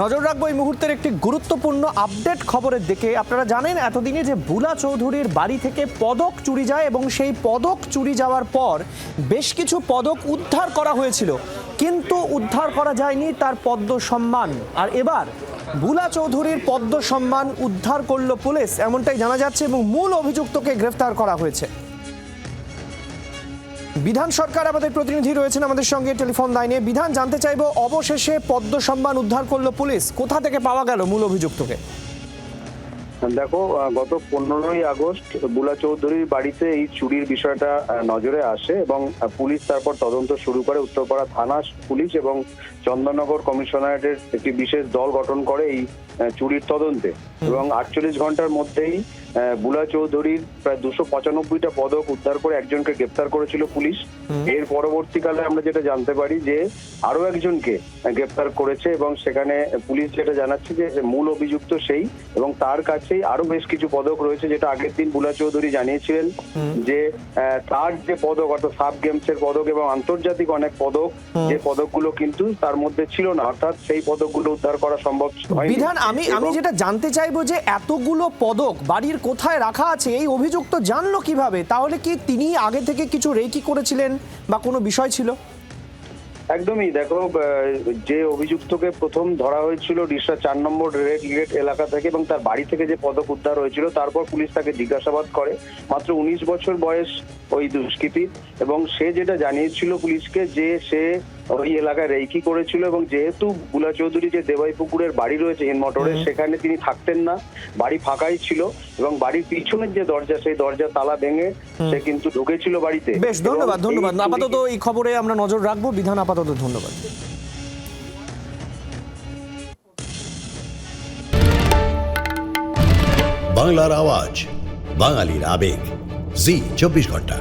নজর রাখব এই মুহূর্তের একটি গুরুত্বপূর্ণ আপডেট খবরের দিকে। আপনারা জানেন, এতদিনে যে বুলা চৌধুরীর বাড়ি থেকে পদক চুরি যায় এবং সেই পদক চুরি যাওয়ার পর বেশ কিছু পদক উদ্ধার করা হয়েছিল। কিন্তু উদ্ধার করা যায়নি তার পদ্ম সম্মান। আর এবার বুলা চৌধুরীর পদ্ম সম্মান উদ্ধার করল পুলিশ, এমনটাই জানা যাচ্ছে এবং মূল অভিযুক্তকে গ্রেফতার করা হয়েছে। বিধান সরকার, আমাদের প্রতিনিধি রয়েছেন আমাদের সঙ্গে টেলিফোন লাইনে। বিধান জানতে চাইব, অবশেষে পদ্ম সম্মান উদ্ধার করল পুলিশ। কোথা থেকে পাওয়া গেল মূল অভিযুক্তকে? দেখো গত পনেরোই আগস্ট বুলা চৌধুরীর বাড়িতে এই চুরির বিষয়টা নজরে আসে এবং পুলিশ তারপর তদন্ত শুরু করে উত্তরপাড়া থানা পুলিশ এবং চন্দননগর কমিশনারেটের একটি বিশেষ দল গঠন করে এই চুরির তদন্তে। এবং আটচল্লিশ ঘণ্টার মধ্যেই বুলা চৌধুরীর প্রায় দুশো পঁচানব্বইটা পদক উদ্ধার করে একজনকে গ্রেপ্তার করেছিল পুলিশ। এর পরবর্তীকালে আমরা যেটা জানতে পারি যে আরও একজনকে গ্রেপ্তার করেছে এবং সেখানে পুলিশ যেটা জানাচ্ছে যে মূল অভিযুক্ত সেই এবং তার কাছেই আরও বেশ কিছু পদক রয়েছে যেটা আগের দিন বুলা চৌধুরী জানিয়েছিলেন যে তার যে পদক অর্থাৎ সাব গেমস এর পদক এবং আন্তর্জাতিক অনেক পদক যে পদকগুলো কিন্তু তার মধ্যে ছিল না অর্থাৎ সেই পদকগুলো উদ্ধার করা সম্ভব হয়নি। বিধান আমি আমি যেটা জানতে চাইব যে এতগুলো পদক বাড়ির কোথায় রাখা আছে এই অভিযুক্ত জানলো কীভাবে? তাহলে কি তিনি আগে থেকে কিছু রেকি করেছিলেন বা কোনো বিষয় ছিল? একদমই দেখো যে অভিযুক্তকে প্রথম ধরা হয়েছিল ডিসা চার নম্বর রেড গেট এলাকা থেকে এবং তার বাড়ি থেকে যে পদক উদ্ধার হয়েছিল, তারপর পুলিশ তাকে জিজ্ঞাসাবাদ করে। মাত্র উনিশ বছর বয়স ওই দুষ্কৃতীর এবং সে যেটা জানিয়েছিল পুলিশকে যে সে ওই এলাকায় রেইকি করেছিল এবং যেহেতু বুলা চৌধুরী যে দেবাই পুকুরের বাড়ি রয়েছে হিনমটরে সেখানে তিনি থাকতেন না। বাড়ি ফাঁকাই ছিল এবং বাড়ির পিছনের যে দরজা সেই দরজা তালা ভেঙে সে কিন্তু ঢুকেছিল বাড়িতে। বেশ ধন্যবাদ ধন্যবাদ। আপাতত এই খবরে আমরা নজর রাখব। বিধান আপাতত ধন্যবাদ। বাংলার আওয়াজ বাঙালির আবেগ। জি চব্বিশ ঘণ্টা।